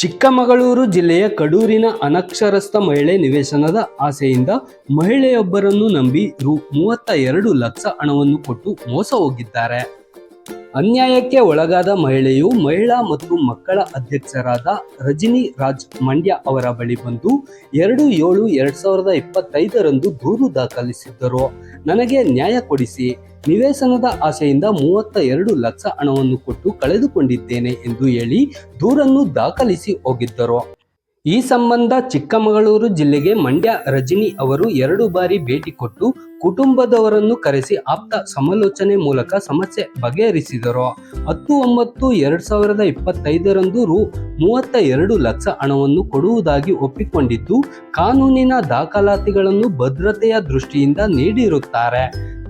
ಚಿಕ್ಕಮಗಳೂರು ಜಿಲ್ಲೆಯ ಕಡೂರಿನ ಅನಕ್ಷರಸ್ಥ ಮಹಿಳೆ ನಿವೇಶನದ ಆಸೆಯಿಂದ ಮಹಿಳೆಯೊಬ್ಬರನ್ನು ನಂಬಿ ರು ಮೂವತ್ತ ಎರಡು ಲಕ್ಷ ಹಣವನ್ನು ಕೊಟ್ಟು ಮೋಸ ಹೋಗಿದ್ದಾರೆ. ಅನ್ಯಾಯಕ್ಕೆ ಒಳಗಾದ ಮಹಿಳೆಯು ಮಹಿಳಾ ಮತ್ತು ಮಕ್ಕಳ ಅಧ್ಯಕ್ಷರಾದ ರಜನಿ ರಾಜ್ ಮಂಡ್ಯ ಅವರ ಬಳಿ ಬಂದು ಎರಡು ಏಳು ಎರಡ್ ಸಾವಿರದ ಇಪ್ಪತ್ತೈದರಂದು ದೂರು ದಾಖಲಿಸಿದ್ದರು. ನನಗೆ ನ್ಯಾಯ ಕೊಡಿಸಿ ನಿವೇಶನದ ಆಸೆಯಿಂದ ಮೂವತ್ತ ಎರಡು ಲಕ್ಷ ಹಣವನ್ನು ಕೊಟ್ಟು ಕಳೆದುಕೊಂಡಿದ್ದೇನೆ ಎಂದು ಹೇಳಿ ದೂರನ್ನು ದಾಖಲಿಸಿ ಹೋಗಿದ್ದರು. ಈ ಸಂಬಂಧ ಚಿಕ್ಕಮಗಳೂರು ಜಿಲ್ಲೆಗೆ ಮಂಡ್ಯ ರಜನಿ ಅವರು ಎರಡು ಬಾರಿ ಭೇಟಿ ಕೊಟ್ಟು ಕುಟುಂಬದವರನ್ನು ಕರೆಸಿ ಆಪ್ತ ಸಮಾಲೋಚನೆ ಮೂಲಕ ಸಮಸ್ಯೆ ಬಗೆಹರಿಸಿದರು. ಹತ್ತು ಒಂಬತ್ತು ಎರಡು ಸಾವಿರದ ಇಪ್ಪತ್ತೈದರಂದು ರು ಮೂವತ್ತ ಎರಡು ಲಕ್ಷ ಹಣವನ್ನು ಕೊಡುವುದಾಗಿ ಒಪ್ಪಿಕೊಂಡಿದ್ದು, ಕಾನೂನಿನ ದಾಖಲಾತಿಗಳನ್ನು ಭದ್ರತೆಯ ದೃಷ್ಟಿಯಿಂದ ನೀಡಿರುತ್ತಾರೆ.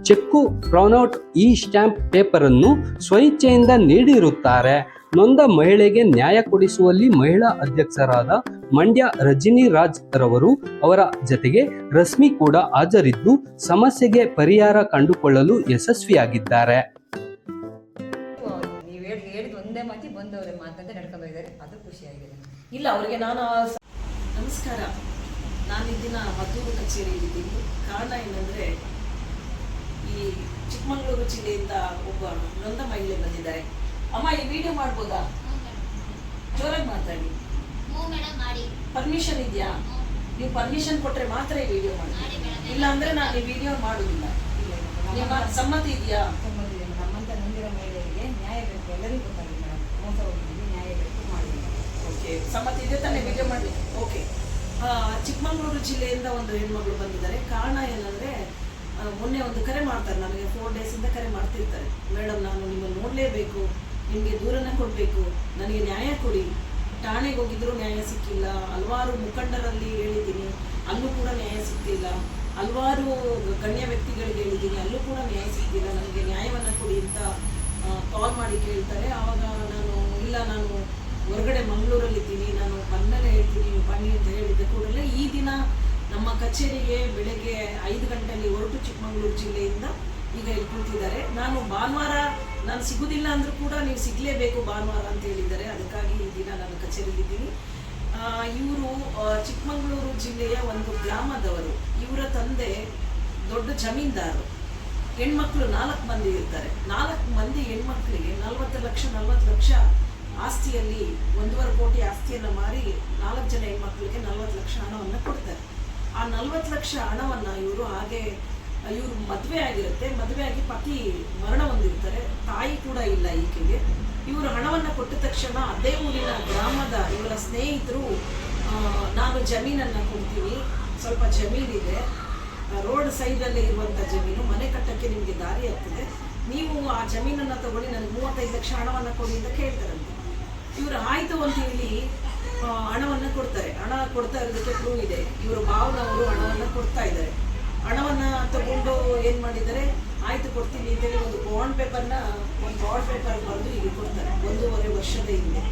ಚೆಕ್ಕು ಪ್ರೌನೌಟ್ ಈ ಸ್ಟ್ಯಾಂಪ್ ಪೇಪರನ್ನು ಸ್ವಇಚ್ಛೆಯಿಂದ ನೀಡಿರುತ್ತಾರೆ. ನೊಂದ ಮಹಿಳೆಗೆ ನ್ಯಾಯ ಕೊಡಿಸುವಲ್ಲಿ ಮಹಿಳಾ ಅಧ್ಯಕ್ಷರಾದ ಮಂಡ್ಯ ರಜಿನಿ ರಾಜ್ ರವರು ಅವರ ಜತೆಗೆ ರಶ್ಮಿ ಕೂಡ ಹಾಜರಿದ್ದು ಸಮಸ್ಯೆಗೆ ಪರಿಹಾರ ಕಂಡುಕೊಳ್ಳಲು ಯಶಸ್ವಿಯಾಗಿದ್ದಾರೆ. ನೀವು ಹೇಳಿದ ಒಂದೇ ಮಾತಿ ಬಂದವ್ರೆ ಮಾತಂತೆ ನಡ್ಕೊಂಡು ಅದು ಖುಷಿಯಾಗಿದೆ. ಇಲ್ಲ ಅವರಿಗೆ ನಾನು ನಮಸ್ಕಾರ. ನಾನು ಇದನ್ನ ಮದ್ದೂರು ಕಚೇರಿಯಲ್ಲಿದ್ದೀನಿ ಕಾರಣ ಏನಂದ್ರೆ ಈ ಚಿಕ್ಕಮಗಳೂರು ಜಿಲ್ಲೆಯಿಂದ ಒಬ್ಬ ನೊಂದ ಮಹಿಳೆ ಬಂದಿದ್ದಾರೆ. ಅಮ್ಮ ಈ ವಿಡಿಯೋ ಮಾಡ್ಬೋದಾ? ಜೋರಾಗಿ ಮಾತಾಡಿ. ಪರ್ಮಿಷನ್ ಇದೆಯಾ? ನೀವು ಪರ್ಮಿಷನ್ ಕೊಟ್ರೆ ಮಾತ್ರ ಈ ವಿಡಿಯೋ ಮಾಡಿ ಇಲ್ಲ ಅಂದ್ರೆ ನಾನು ಈ ವಿಡಿಯೋ ಮಾಡುದಿಲ್ಲ. ನಿಮ್ಮ ಸಮ್ಮತಿ ಇದೆಯಾ? ನಮ್ಮಂತ ನಂದಿರ ಮಹಿಳೆಯರಿಗೆ ನ್ಯಾಯ ಬೇಕು. ಎಲ್ಲರಿಗೂ ಗೊತ್ತಾಗಿ ಮೇಡಮ್ ಮೋಸ ಹೋಗಿದ್ದೀವಿ ನ್ಯಾಯ ಬೇಕು ಮಾಡಿ. ಓಕೆ ಸಮ್ಮತಿ ಇದೆ ತಾನೇ ವಿಡಿಯೋ ಮಾಡಿ ಓಕೆ ಚಿಕ್ಕಮಗಳೂರು ಜಿಲ್ಲೆಯಿಂದ ಒಂದು ಹೆಣ್ಮಗಳು ಬಂದಿದ್ದಾರೆ. ಕಾರಣ ಏನಂದ್ರೆ ಮೊನ್ನೆ ಒಂದು ಕರೆ ಮಾಡ್ತಾರೆ. ನನಗೆ ಫೋರ್ ಡೇಸಿಂದ ಕರೆ ಮಾಡ್ತಿರ್ತಾರೆ. ಮೇಡಮ್ ನಾನು ನಿಮ್ಮನ್ನು ನೋಡಲೇಬೇಕು. ನಿಮಗೆ ದೂರನ ಕೊಡಬೇಕು. ನನಗೆ ನ್ಯಾಯ ಕೊಡಿ. ಠಾಣೆಗೆ ಹೋಗಿದ್ರು ನ್ಯಾಯ ಸಿಕ್ಕಿಲ್ಲ. ಹಲವಾರು ಮುಖಂಡರಲ್ಲಿ ಹೇಳಿದ್ದೀನಿ, ಅಲ್ಲೂ ಕೂಡ ನ್ಯಾಯ ಸಿಕ್ತಿಲ್ಲ. ಹಲವಾರು ಗಣ್ಯ ವ್ಯಕ್ತಿಗಳಿಗೆ ಹೇಳಿದ್ದೀನಿ, ಅಲ್ಲೂ ಕೂಡ ನ್ಯಾಯ ಸಿಕ್ತಿಲ್ಲ. ನನಗೆ ನ್ಯಾಯವನ್ನು ಕೊಡಿ ಅಂತ ಕಾಲ್ ಮಾಡಿ ಕೇಳ್ತಾರೆ. ಆವಾಗ ನಾನು, ಇಲ್ಲ, ನಾನು ಹೊರಗಡೆ ಮಂಗಳೂರಲ್ಲಿದ್ದೀನಿ, ನಾನು ಬಂದಮೇಲೆ ಹೇಳ್ತೀನಿ, ನೀವು ಬನ್ನಿ ಅಂತ ಹೇಳಿದ್ದೆ ಕೂಡಲೇ ಈ ದಿನ ನಮ್ಮ ಕಚೇರಿಗೆ ಬೆಳಗ್ಗೆ ಐದು ಗಂಟೆಯಲ್ಲಿ ಹೊರಟು ಚಿಕ್ಕಮಗಳೂರು ಜಿಲ್ಲೆಯಿಂದ ಈಗ ಇಲ್ಲಿ ಕೂತಿದ್ದಾರೆ ನಾನು ಭಾನುವಾರ ನಾನು ಸಿಗುದಿಲ್ಲ ಅಂದ್ರೂ ಕೂಡ ನೀವು ಸಿಗ್ಲೇಬೇಕು ಭಾನುವಾರ ಅಂತ ಹೇಳಿದ್ದಾರೆ. ಅದಕ್ಕಾಗಿ ಈ ದಿನ ನಾನು ಕಚೇರಿಲಿದ್ದೀನಿ ಇವರು ಚಿಕ್ಕಮಗಳೂರು ಜಿಲ್ಲೆಯ ಒಂದು ಗ್ರಾಮದವರು. ಇವರ ತಂದೆ ದೊಡ್ಡ ಜಮೀನ್ದಾರರು ಹೆಣ್ಮಕ್ಳು ನಾಲ್ಕು ಮಂದಿ ಇರ್ತಾರೆ. ನಾಲ್ಕು ಮಂದಿ ಹೆಣ್ಮಕ್ಳಿಗೆ ನಲ್ವತ್ತು ಲಕ್ಷ ನಲ್ವತ್ತು ಲಕ್ಷ ಆಸ್ತಿಯಲ್ಲಿ, ಒಂದೂವರೆ ಕೋಟಿ ಆಸ್ತಿಯನ್ನು ಮಾರಿ ನಾಲ್ಕು ಜನ ಹೆಣ್ಮಕ್ಳಿಗೆ ನಲ್ವತ್ತು ಲಕ್ಷ ಹಣವನ್ನು ಕೊಡ್ತಾರೆ. ಆ ನಲ್ವತ್ತು ಲಕ್ಷ ಹಣವನ್ನು ಇವರು ಹಾಗೆ ಇವರು ಮದುವೆ ಆಗಿರುತ್ತೆ. ಮದುವೆ ಆಗಿ ಪತಿ ಮರಣ ಹೊಂದಿರ್ತಾರೆ. ತಾಯಿ ಕೂಡ ಇಲ್ಲ ಈಕೆಗೆ. ಇವರು ಹಣವನ್ನು ಕೊಟ್ಟ ತಕ್ಷಣ ಅದೇ ಊರಿನ ಗ್ರಾಮದ ಇವರ ಸ್ನೇಹಿತರು ನಾನು ಜಮೀನನ್ನು ಕೊಡ್ತೀನಿ. ಸ್ವಲ್ಪ ಜಮೀನಿದೆ ರೋಡ್ ಸೈಡಲ್ಲೇ ಇರುವಂಥ ಜಮೀನು. ಮನೆ ಕಟ್ಟಕ್ಕೆ ನಿಮಗೆ ದಾರಿ ಆಗ್ತದೆ. ನೀವು ಆ ಜಮೀನನ್ನು ತಗೊಳ್ಳಿ. ನನಗೆ ಮೂವತ್ತೈದು ಲಕ್ಷ ಹಣವನ್ನು ಕೊಡಿ ಅಂತ ಕೇಳ್ತಾರಂತೆ. ಇವರು ಆಯ್ತು ಅಂತ ಹೇಳಿ ಹಣವನ್ನು ಕೊಡ್ತಾರೆ. ಹಣ ಕೊಡ್ತಾ ಇರೋದಕ್ಕೆ ಪ್ರೂವ್ ಇದೆ. ಇವರು ಭಾವನವರು ಹಣವನ್ನು ಕೊಡ್ತಾ ಇದ್ದಾರೆ. ಹಣವನ್ನು ತಗೊಂಡು ಏನು ಮಾಡಿದ್ದಾರೆ? ಆಯ್ತು ಕೊಡ್ತೀನಿ ಅಂತೇಳಿ ಒಂದು ಬಾಂಡ್ ಪೇಪರ್ನ ಒಂದು ಬಾಂಡ್ ಪೇಪರ್ ಬರೆದು ಈಗ ಕೊಡ್ತಾರೆ. ಒಂದೂವರೆ ವರ್ಷದ ಹಿಂದೆ.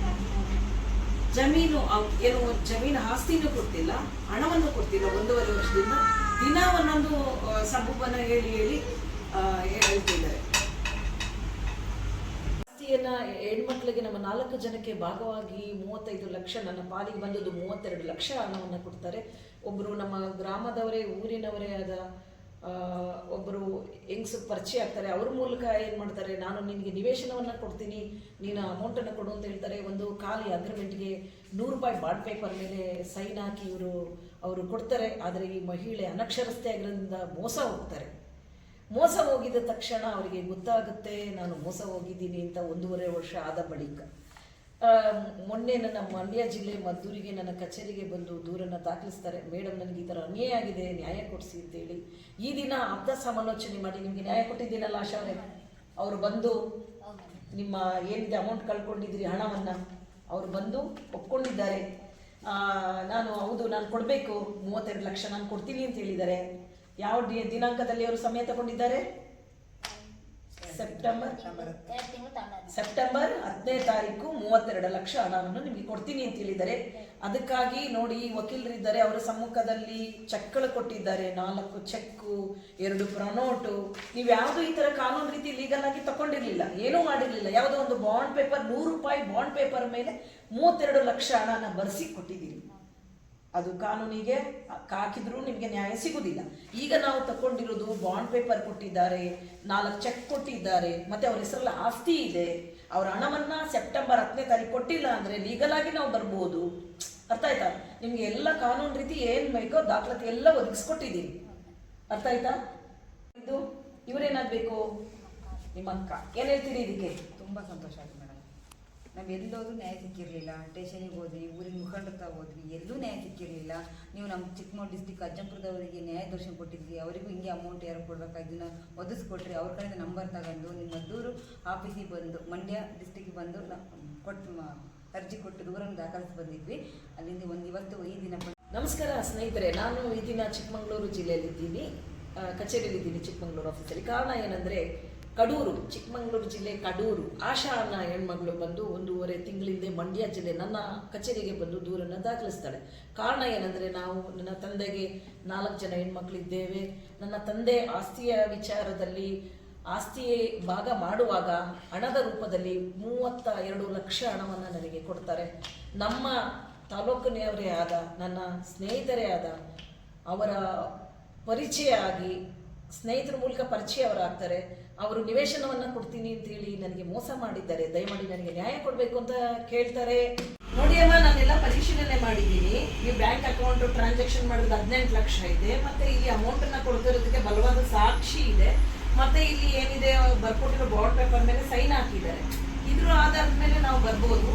ಜಮೀನು ಏನು ಜಮೀನು ಆಸ್ತಿನೂ ಕೊಡ್ತಿಲ್ಲ, ಹಣವನ್ನು ಕೊಡ್ತಿಲ್ಲ ಒಂದೂವರೆ ವರ್ಷದಿಂದ. ದಿನ ಒಂದೊಂದು ಸಬೂಬನ್ನು ಹೇಳಿ ಹೇಳಿ ಹೇಳ್ತಿದ್ದಾರೆ. ಆಸ್ತಿಯನ್ನ ಹೆಣ್ಮಕ್ಳಿಗೆ ನಮ್ಮ ನಾಲ್ಕು ಜನಕ್ಕೆ ಭಾಗವಾಗಿ ಮೂವತ್ತೈದು ಲಕ್ಷ ನನ್ನ ಪಾಲಿಗೆ ಬಂದದ್ದು ಮೂವತ್ತೆರಡು ಲಕ್ಷ ಹಣವನ್ನು ಕೊಡ್ತಾರೆ. ಒಬ್ಬರು ನಮ್ಮ ಗ್ರಾಮದವರೇ, ಊರಿನವರೇ ಆದ ಒಬ್ಬರು ಹೆಂಗ್ಸು ಪರಿಚಯ ಆಗ್ತಾರೆ, ಅವ್ರ ಮೂಲಕ ಏನು ಮಾಡ್ತಾರೆ, ನಾನು ನಿನಗೆ ನಿವೇಶನವನ್ನು ಕೊಡ್ತೀನಿ, ನೀನು ಅಮೌಂಟನ್ನು ಕೊಡು ಅಂತ ಹೇಳ್ತಾರೆ. ಒಂದು ಖಾಲಿ ಅಗ್ರಿಮೆಂಟ್ಗೆ ನೂರು ರೂಪಾಯಿ ಬಾಂಡ್ ಪೇಪರ್ ಮೇಲೆ ಸೈನ್ ಹಾಕಿ ಇವರು, ಅವರು ಕೊಡ್ತಾರೆ. ಆದರೆ ಈ ಮಹಿಳೆ ಅನಕ್ಷರಸ್ಥೆ ಆಗಿರೋದ್ರಿಂದ ಮೋಸ ಹೋಗ್ತಾರೆ. ಮೋಸ ಹೋಗಿದ ತಕ್ಷಣ ಅವರಿಗೆ ಗೊತ್ತಾಗುತ್ತೆ, ನಾನು ಮೋಸ ಹೋಗಿದ್ದೀನಿ ಅಂತ ಒಂದೂವರೆ ವರ್ಷ ಆದ ಬಳಿಕ. ಮೊನ್ನೆ ನನ್ನ ಮಂಡ್ಯ ಜಿಲ್ಲೆ ಮದ್ದೂರಿಗೆ, ನನ್ನ ಕಚೇರಿಗೆ ಬಂದು ದೂರನ್ನು ದಾಖಲಿಸ್ತಾರೆ. ಮೇಡಮ್ ನನಗೆ ಈ ಥರ ಅನ್ಯಾಯ ಆಗಿದೆ, ನ್ಯಾಯ ಕೊಡಿಸಿ ಅಂತೇಳಿ ಈ ದಿನ ಅರ್ಧ ಸಮಾಲೋಚನೆ ಮಾಡಿ ನಿಮಗೆ ನ್ಯಾಯ ಕೊಟ್ಟಿದ್ದೀನಲ್ಲ ಆಶಾ ಅವರೇ? ಬಂದು ನಿಮ್ಮ ಏನಿದೆ ಅಮೌಂಟ್ ಕಳ್ಕೊಂಡಿದ್ದೀರಿ, ಹಣವನ್ನು ಅವರು ಬಂದು ಒಪ್ಕೊಂಡಿದ್ದಾರೆ. ನಾನು ಹೌದು, ನಾನು ಕೊಡಬೇಕು. ಮೂವತ್ತೆರಡು ಲಕ್ಷ ನಾನು ಕೊಡ್ತೀನಿ ಅಂತ ಹೇಳಿದ್ದಾರೆ. ಯಾವ ದಿನಾಂಕದಲ್ಲಿ ಅವರು ಸಮಯ ತಗೊಂಡಿದ್ದಾರೆ? ಸೆಪ್ಟೆಂಬರ್ ಸೆಪ್ಟೆಂಬರ್ ಹತ್ತನೇ ತಾರೀಕು ಮೂವತ್ತೆರಡು ಲಕ್ಷ ಹಣವನ್ನು ನಿಮಗೆ ಕೊಡ್ತೀನಿ ಅಂತ ಹೇಳಿದ್ದಾರೆ. ಅದಕ್ಕಾಗಿ ನೋಡಿ ವಕೀಲರಿದ್ದಾರೆ ಅವರ ಸಮ್ಮುಖದಲ್ಲಿ ಚೆಕ್ಗಳು ಕೊಟ್ಟಿದ್ದಾರೆ. ನಾಲ್ಕು ಚೆಕ್ಕು ಎರಡು ಪ್ರನೋಟು ನೀವು ಯಾವುದು ಈ ಥರ ಕಾನೂನು ರೀತಿ ಲೀಗಲ್ ಆಗಿ ತಗೊಂಡಿರ್ಲಿಲ್ಲ ಏನೂ ಮಾಡಿರಲಿಲ್ಲ. ಯಾವುದೋ ಒಂದು ಬಾಂಡ್ ಪೇಪರ್ ನೂರು ರೂಪಾಯಿ ಬಾಂಡ್ ಪೇಪರ್ ಮೇಲೆ ಮೂವತ್ತೆರಡು ಲಕ್ಷ ಹಣನ ಬರೆಸಿ ಕೊಟ್ಟಿದ್ದೀರಿ. ಅದು ಕಾನೂನಿಗೆ ಹಾಕಿದ್ರೂ ನಿಮಗೆ ನ್ಯಾಯ ಸಿಗುವುದಿಲ್ಲ ಈಗ ನಾವು ತಕೊಂಡಿರೋದು ಬಾಂಡ್ ಪೇಪರ್ ಕೊಟ್ಟಿದ್ದಾರೆ, ನಾಲ್ಕು ಚೆಕ್ ಕೊಟ್ಟಿದ್ದಾರೆ, ಮತ್ತೆ ಅವ್ರ ಹೆಸರಲ್ಲಿ ಆಸ್ತಿ ಇದೆ, ಅವ್ರ ಹಣವನ್ನ ಸೆಪ್ಟೆಂಬರ್ ಹತ್ತನೇ ತಾರೀಕು ಕೊಟ್ಟಿಲ್ಲ ಅಂದ್ರೆ ಲೀಗಲಾಗಿ ನಾವು ಬರ್ಬೋದು. ಅರ್ಥ ಆಯ್ತಾ? ನಿಮಗೆ ಎಲ್ಲ ಕಾನೂನು ರೀತಿ ಏನ್ ಬೇಕೋ ದಾಖಲಾತಿ ಎಲ್ಲ ಒದಗಿಸ್ಕೊಟ್ಟಿದ್ದೀನಿ. ಅರ್ಥ ಆಯ್ತಾ? ಇದು ಇವರೇನಾಗಬೇಕು? ನಿಮ್ಮ ಅಕ್ಕ. ಏನ್ ಹೇಳ್ತೀರಿ ಇದಕ್ಕೆ? ತುಂಬ ಸಂತೋಷ ಆಯಿತು ಮೇಡಮ್. ನಾವು ನ್ಯಾಯ ಸಿಕ್ಕಿರಲಿಲ್ಲ ಸ್ಟೇಷನಿಗೆ ಹೋದ್ವಿ, ಊರಿನ ಮುಖಂಡರ ಹತ್ರ ಹೋದ್ವಿ, ಎಲ್ಲೂ ನ್ಯಾಯ ಸಿಕ್ಕಿರಲಿಲ್ಲ. ನೀವು ನಮ್ಮ ಚಿಕ್ಕಮಗಳೂರು ಡಿಸ್ಟಿಕ್ ಅಜ್ಜಂಪುರದವರಿಗೆ ನ್ಯಾಯ ದರ್ಶನ ಕೊಟ್ಟಿದ್ವಿ, ಅವರಿಗೂ ಹಿಂಗೆ ಅಮೌಂಟ್ ಯಾರು ಕೊಡಬೇಕಾಗಿ ಇದನ್ನ ಒದಗಿಸ್ಕೊಟ್ರಿ, ಅವ್ರ ಕಡೆಯಿಂದ ನಂಬರ್ ತಗೊಂಡು ನಿಮ್ಮ ದೂರು ಆಫೀಸಿಗೆ ಬಂದು, ಮಂಡ್ಯ ಡಿಸ್ಟಿಕ್ಗೆ ಬಂದು ಕೊಟ್ಟು ಅರ್ಜಿ ಕೊಟ್ಟು ದೂರನ್ನು ದಾಖಲಿಸಿ ಬಂದಿದ್ವಿ. ಅಲ್ಲಿಂದ ಒಂದು ಇವತ್ತು ಈ ದಿನ ನಮಸ್ಕಾರ ಸ್ನೇಹಿತರೆ, ನಾನು ಈ ದಿನ ಚಿಕ್ಕಮಗಳೂರು ಜಿಲ್ಲೆಯಲ್ಲಿದ್ದೀನಿ. ಕಚೇರಿಯಲ್ಲಿದ್ದೀನಿ ಚಿಕ್ಕಮಗಳೂರು ಆಫೀಸಲ್ಲಿ ಕಾರಣ ಏನಂದರೆ ಕಡೂರು, ಚಿಕ್ಕಮಗಳೂರು ಜಿಲ್ಲೆ ಕಡೂರು. ಆಶಾ ಅನ್ನ ಹೆಣ್ಮಗಳು ಬಂದು ಒಂದೂವರೆ ತಿಂಗಳಿಂದೆ ಮಂಡ್ಯ ಜಿಲ್ಲೆ ನನ್ನ ಕಚೇರಿಗೆ ಬಂದು ದೂರನ್ನು ದಾಖಲಿಸ್ತಾಳೆ. ಕಾರಣ ಏನಂದರೆ ನಾವು ನನ್ನ ತಂದೆಗೆ ನಾಲ್ಕು ಜನ ಹೆಣ್ಮಕ್ಳಿದ್ದೇವೆ. ನನ್ನ ತಂದೆ ಆಸ್ತಿಯ ವಿಚಾರದಲ್ಲಿ ಆಸ್ತಿ ಭಾಗ ಮಾಡುವಾಗ ಹಣದ ರೂಪದಲ್ಲಿ ಮೂವತ್ತ ಎರಡು ಲಕ್ಷ ಹಣವನ್ನು ನನಗೆ ಕೊಡ್ತಾರೆ. ನಮ್ಮ ತಾಲೂಕಿನವರೇ ಆದ, ನನ್ನ ಸ್ನೇಹಿತರೇ ಆದ ಅವರ ಪರಿಚಯ ಆಗಿ ಸ್ನೇಹಿತರ ಮೂಲಕ ಪರಿಚಯ ಅವರಾಗ್ತಾರೆ. ಅವರು ನಿವೇಶನವನ್ನು ಕೊಡ್ತೀನಿ ಅಂತ ಹೇಳಿ ನನಗೆ ಮೋಸ ಮಾಡಿದ್ದಾರೆ. ದಯಮಾಡಿ ನನಗೆ ನ್ಯಾಯ ಕೊಡಬೇಕು ಅಂತ ಕೇಳ್ತಾರೆ. ನೋಡಿ ಅಮ್ಮ, ನಾನೆಲ್ಲ ಪರಿಶೀಲನೆ ಮಾಡಿದ್ದೀನಿ. ಈ ಬ್ಯಾಂಕ್ ಅಕೌಂಟ್ ಟ್ರಾನ್ಸಾಕ್ಷನ್ ಮಾಡಿದ್ರೆ ಹದಿನೆಂಟು ಲಕ್ಷ ಇದೆ. ಮತ್ತೆ ಇಲ್ಲಿ ಅಮೌಂಟ್ ಅನ್ನ ಕೊಡ್ತಿರೋದಕ್ಕೆ ಬಲವಾದ ಸಾಕ್ಷಿ ಇದೆ. ಮತ್ತೆ ಇಲ್ಲಿ ಏನಿದೆ ಬರ್ಕೊಟ್ಟಿರೋ ಬಾಂಡ್ ಪೇಪರ್ ಮೇಲೆ ಸೈನ್ ಹಾಕಿದ್ದಾರೆ. ಇದ್ರ ಆಧಾರದ ಮೇಲೆ ನಾವು ಬರ್ಬೋದು.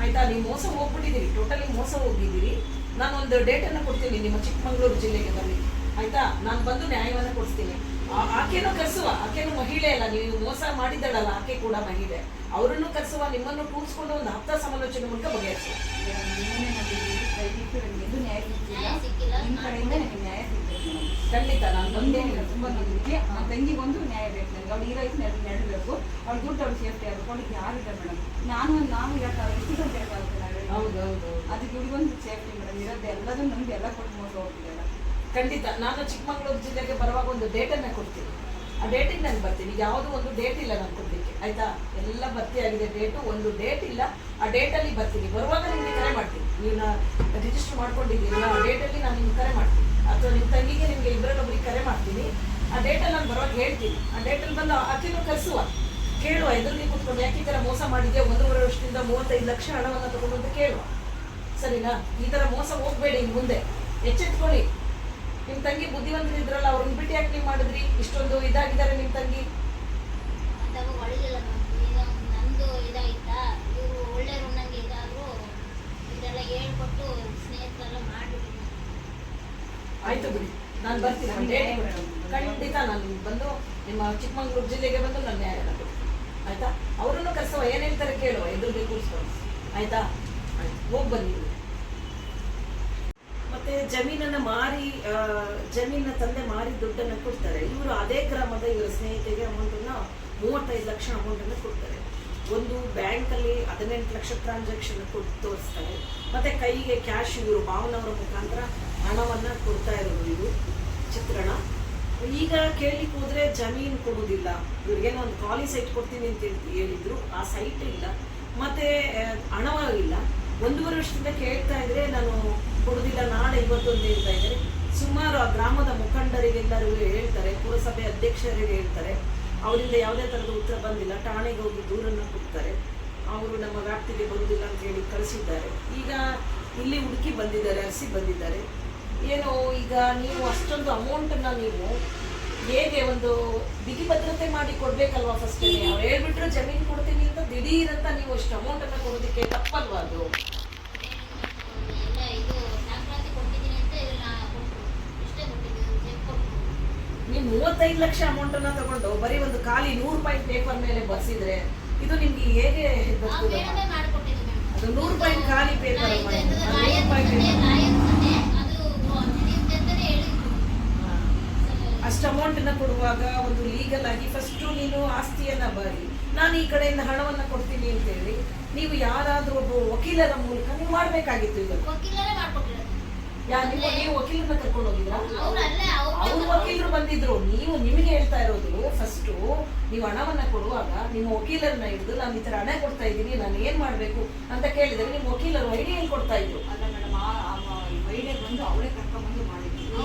ಆಯ್ತಾ? ನೀವು ಮೋಸ ಹೋಗ್ಬಿಟ್ಟಿದ್ದೀರಿ. ಟೋಟಲಿ ಮೋಸ ಹೋಗಿದ್ದೀರಿ. ನಾನು ಒಂದು ಡೇಟನ್ನು ಕೊಡ್ತೀನಿ ನಿಮ್ಮ ಚಿಕ್ಕಮಗಳೂರು ಜಿಲ್ಲೆಗೆ ಬರಲಿ ಆಯ್ತಾ? ನಾನು ಬಂದು ನ್ಯಾಯವನ್ನು ಕೊಡಿಸ್ತೀನಿ. ಆಕೆನೂ ಕರೆಸುವ. ಆಕೆನೂ ಮಹಿಳೆ ಅಲ್ಲ. ನೀವು ಮೋಸ ಮಾಡಿದಳಲ್ಲ ಆಕೆ ಕೂಡ ಮಹಿಳೆ. ಅವರನ್ನು ಕರೆಸುವ ನಿಮ್ಮನ್ನು ಕೂರಿಸ್ಕೊಂಡು ಒಂದು ಹತ್ತ ಸಮಾಲೋಚನೆ ಮೂಲಕ ಬಗೆಹರಿಸುವ. ಖಂಡಿತ ನಾನು ಒಂದೇ ಬಂದೇ ಇಲ್ಲ ತುಂಬ ನಂಬಿಕೆ. ಆ ತಂಗಿಗೊಂದು ನ್ಯಾಯ ಬೇಕು ನನಗೆ ಅವ್ಳು ಈ ರೈಸ್ ನೆಡಬೇಕು ಅವ್ಳು ದುಡ್ಡು ಅವ್ಳು ಸೇಫ್ಟಿ ಅದಕ್ಕೆ ಯಾರು ಇಲ್ಲ ಮೇಡಮ್. ನಾನು ನಾನು ಇರೋಕ್ಕಾಗಲ್ಲ ಎಷ್ಟು ಗಂಟೆ ಇರೋಕ್ಕಾಗುತ್ತೆ ನಾವು ಹೌದು ಹೌದು. ಅದಕ್ಕೆ ಇವ್ರಿಗೊಂದು ಸೇಫ್ಟಿ ಮೇಡಮ್. ಇರೋದು ಎಲ್ಲದನ್ನು ನಂಬಿ ಎಲ್ಲ ಕೊಟ್ಟು ಮೋಸ ಹೋಗ್ತಿದ್ದಾರೆ. ಖಂಡಿತ. ನಾನು ಚಿಕ್ಕಮಗಳೂರು ಜಿಲ್ಲೆಗೆ ಬರುವಾಗ ಒಂದು ಡೇಟನ್ನು ಕೊಡ್ತೀನಿ. ಆ ಡೇಟಿಗೆ ನಾನು ಬರ್ತೀನಿ. ಯಾವುದೂ ಒಂದು ಡೇಟ್ ಇಲ್ಲ ನಾನು ಕೊಡಲಿಕ್ಕೆ. ಆಯಿತಾ? ಎಲ್ಲ ಭರ್ತಿ ಆಗಿದೆ ಡೇಟು ಒಂದು ಡೇಟ್ ಇಲ್ಲ. ಆ ಡೇಟಲ್ಲಿ ಬರ್ತೀನಿ. ಬರುವಾಗ ನಿಮಗೆ ಕರೆ ಮಾಡ್ತೀನಿ. ನೀವು ರಿಜಿಸ್ಟರ್ ಮಾಡ್ಕೊಂಡಿದ್ದೀರಲ್ಲ ಆ ಡೇಟಲ್ಲಿ ನಾನು ನಿಮ್ಗೆ ಕರೆ ಮಾಡ್ತೀನಿ. ಅಥವಾ ನಿಮ್ಮ ತಂಗಿಗೆ ನಿಮಗೆ ಇಬ್ಬರಲ್ಲೊಬ್ಬರಿಗೆ ಕರೆ ಮಾಡ್ತೀನಿ. ಆ ಡೇಟಲ್ಲಿ ನಾನು ಬರುವಾಗ ಹೇಳ್ತೀನಿ. ಆ ಡೇಟಲ್ಲಿ ಬಂದು ಆಕೆನೂ ಕರೆಸುವ. ಕೇಳುವ. ಎದುರಿಗೆ ಕೂತ್ಕೊಂಡು ಯಾಕೆ ಈ ಥರ ಮೋಸ ಮಾಡಿದೆ ಒಂದೂವರೆ ವರ್ಷದಿಂದ ಮೂವತ್ತೈದು ಲಕ್ಷ ಹಣವನ್ನು ತಗೊಂಡು ಕೇಳುವ. ಸರಿನಾ? ಈ ಥರ ಮೋಸ ಹೋಗಬೇಡಿ ಮುಂದೆ. ಎಚ್ಚೆತ್ಕೊಳ್ಳಿ. ನಿಮ್ಮ ತಂಗಿ ಬುದ್ಧಿವಂತರು ಇದ್ರಲ್ಲ ಅವ್ರನ್ನ ಬಿಟ್ಟು ಯಾಕೆ ನೀವು ಮಾಡಿದ್ರಿ ಇಷ್ಟೊಂದು ಇದಾಗಿದ್ದಾರೆ ನಿಮ್ಮ ತಂಗಿ. ಅದು ಒಳ್ಳೆದಿಲ್ಲ ಇದಾಯ್ತಾ? ಇವರು ಒಳ್ಳೆಯವರು ನಂಗೆ ಇದಾದ್ರು ಇದೆಲ್ಲ ಹೇಳ್ಕೊಟ್ಟು ಸ್ನೇಹಿತರೆಲ್ಲ ಆಯ್ತು ಬಿಡಿ ನಾನು ಬರ್ತೀನಿ ಒಂದು. ಖಂಡಿತ ನಾನು ಬಂದು ನಿಮ್ಮ ಚಿಕ್ಕಮಂಗ್ಳೂರು ಜಿಲ್ಲೆಗೆ ಬಂದು ನನ್ನ ನ್ಯಾಯ ಆಯ್ತಾ? ಅವರನ್ನು ಕರೆಸುವ ಏನೇಳ್ತಾರೆ ಹೇಳ್ತಾರೆ ಕೇಳುವ ಎದುರಿಗೆ ಬೇಕು ಆಯ್ತಾ ಹೋಗಿ ಬನ್ನಿ. ಜಮೀನನ್ನ ಮಾರಿ ಜಮೀನ ತಂದೆ ಮಾರಿ ದುಡ್ಡನ್ನ ಕೊಡ್ತಾರೆ. ಇವರು ಅದೇ ಗ್ರಾಮದ ಇವರ ಸ್ನೇಹಿತೆಗೆ ಅಮೌಂಟನ್ನ ಮೂವತ್ತೈದು ಲಕ್ಷ ಅಮೌಂಟನ್ನು ಕೊಡ್ತಾರೆ. ಒಂದು ಬ್ಯಾಂಕಲ್ಲಿ ಹದಿನೆಂಟು ಲಕ್ಷ ಟ್ರಾನ್ಸಾಕ್ಷನ್ ಕೊಟ್ಟು ತೋರಿಸ್ತಾರೆ. ಮತ್ತೆ ಕೈಗೆ ಕ್ಯಾಶ್ ಇವರು, ಭಾವನವರ ಮುಖಾಂತರ ಹಣವನ್ನ ಕೊಡ್ತಾ ಇರೋದು ಇದು ಚಿತ್ರಣ. ಈಗ ಕೇಳಲಿಕ್ಕೆ ಹೋದ್ರೆ ಜಮೀನು ಕೊಡುವುದಿಲ್ಲ. ಇವ್ರಿಗೇನೋ ಒಂದು ಖಾಲಿ ಸೈಟ್ ಕೊಡ್ತೀನಿ ಅಂತ ಹೇಳಿದ್ರು. ಆ ಸೈಟ್ ಇಲ್ಲ. ಮತ್ತೆ ಹಣವಾಗಿಲ್ಲ ಒಂದೂವರೆ ವರ್ಷದಿಂದ ಕೇಳ್ತಾ ಇದ್ರೆ ನಾನು ಕೊಡುದಿಲ್ಲ ನಾಳೆ ಇವತ್ತೊಂದು ಹೇಳ್ತಾ ಇದ್ದಾರೆ. ಸುಮಾರು ಆ ಗ್ರಾಮದ ಮುಖಂಡರಿಗೆಲ್ಲರಿಗೂ ಹೇಳ್ತಾರೆ, ಪುರಸಭೆ ಅಧ್ಯಕ್ಷರಿಗೆ ಹೇಳ್ತಾರೆ. ಅವರಿಂದ ಯಾವುದೇ ಥರದ ಉತ್ತರ ಬಂದಿಲ್ಲ. ಠಾಣೆಗೆ ಹೋಗಿ ದೂರನ್ನು ಕೊಡ್ತಾರೆ. ಅವರು ನಮ್ಮ ವ್ಯಾಪ್ತಿಗೆ ಬರುವುದಿಲ್ಲ ಅಂತ ಹೇಳಿ ಕಳಿಸಿದ್ದಾರೆ. ಈಗ ಇಲ್ಲಿ ಹುಡುಕಿ ಬಂದಿದ್ದಾರೆ, ಅರಸಿ ಬಂದಿದ್ದಾರೆ. ಏನೋ, ಈಗ ನೀವು ಅಷ್ಟೊಂದು ಅಮೌಂಟನ್ನು ನೀವು ಹೇಗೆ ಒಂದು ಬಿಗಿ ಭದ್ರತೆ ಮಾಡಿ ಕೊಡ್ಬೇಕಲ್ವಾ ಫಸ್ಟ್ ಅವ್ರು ಹೇಳ್ಬಿಟ್ರು ಜಮೀನು ಕೊಡ್ತೀನಿ ಅಂತ ದಿಢೀರಂತ ನೀವು ಅಷ್ಟು ಅಮೌಂಟನ್ನು ಕೊಡೋದಕ್ಕೆ ತಪ್ಪಲ್ವಾ ಅದು ಎಲ್ಲ ಇದು ದಾಖಲಾತಿ ಕೊಟ್ಟಿದ್ದೀನಿ ಅಂತ ಎಲ್ಲ ಕೊಟ್ಟರು ಇಷ್ಟೇ ಕೊಟ್ಟಿದ್ದು ಚೆಕ್ ಕೊಟ್ಟರು ನೀವು ಮೂವತ್ತೈದು ಲಕ್ಷ ಅಮೌಂಟ್ ಅನ್ನ ತಗೊಂಡು ಬರೀ ಒಂದು ಖಾಲಿ ನೂರು ರೂಪಾಯಿ ಪೇಪರ್ ಮೇಲೆ ಬರ್ಸಿದ್ರೆ ಇದು ನಿಮ್ಗೆ ಹೇಗೆ ಅದು ನೂರು ರೂಪಾಯಿ ಖಾಲಿ ಪೇಪರ್. ಅಷ್ಟು ಅಮೌಂಟ್ ಅಮೌಂಟನ್ನ ಕೊಡುವಾಗ ಒಂದು ಲೀಗಲ್ ಆಗಿ ಫಸ್ಟು ನೀನು ಆಸ್ತಿಯನ್ನ ಬರಿ. ನಾನು ಈ ಕಡೆಯಿಂದ ಹಣವನ್ನ ಕೊಡ್ತೀನಿ ಅಂತ ಹೇಳಿ ನೀವು ಯಾರಾದ್ರೂ ಒಬ್ಬ ವಕೀಲರ ಮೂಲಕ ನೀವು ಮಾಡ್ಬೇಕಾಗಿತ್ತು ಇದು ವಕೀಲರೇ ಮಾಡ್ಕೊಟ್ಟಿರೋದು. ಯಾ ನಿಮ್ಮ ನೀವು ವಕೀಲರನ್ನ ಕರ್ಕೊಂಡು ಹೋಗಿದ್ರಾ? ಕೊಟ್ಟಿದ್ರು ನೀವು ನಿಮಗೆ ಹೇಳ್ತಾ ಇರೋದು ಫಸ್ಟು ನೀವು ಹಣವನ್ನು ಕೊಡುವಾಗ ನಿಮ್ಮ ವಕೀಲರನ್ನ ಹಿಡಿದು ನಾನು ಈ ಥರ ಹಣ ಕೊಡ್ತಾ ಇದ್ದೀನಿ ನಾನು ಏನು ಮಾಡಬೇಕು ಅಂತ ಕೇಳಿದರೆ ನಿಮ್ಮ ವಕೀಲರು ಐಡಿಯಲ್ಲಿ ಕೊಡ್ತಾ ಇದ್ರು. ಅಲ್ಲ ಮೇಡಮ್ ಆ ಐಡಿಯಾ ಬಂದು ಅವಳೇ ಕರ್ಕೊಂಡ್ಬಂದು ಮಾಡಿದ್ರು.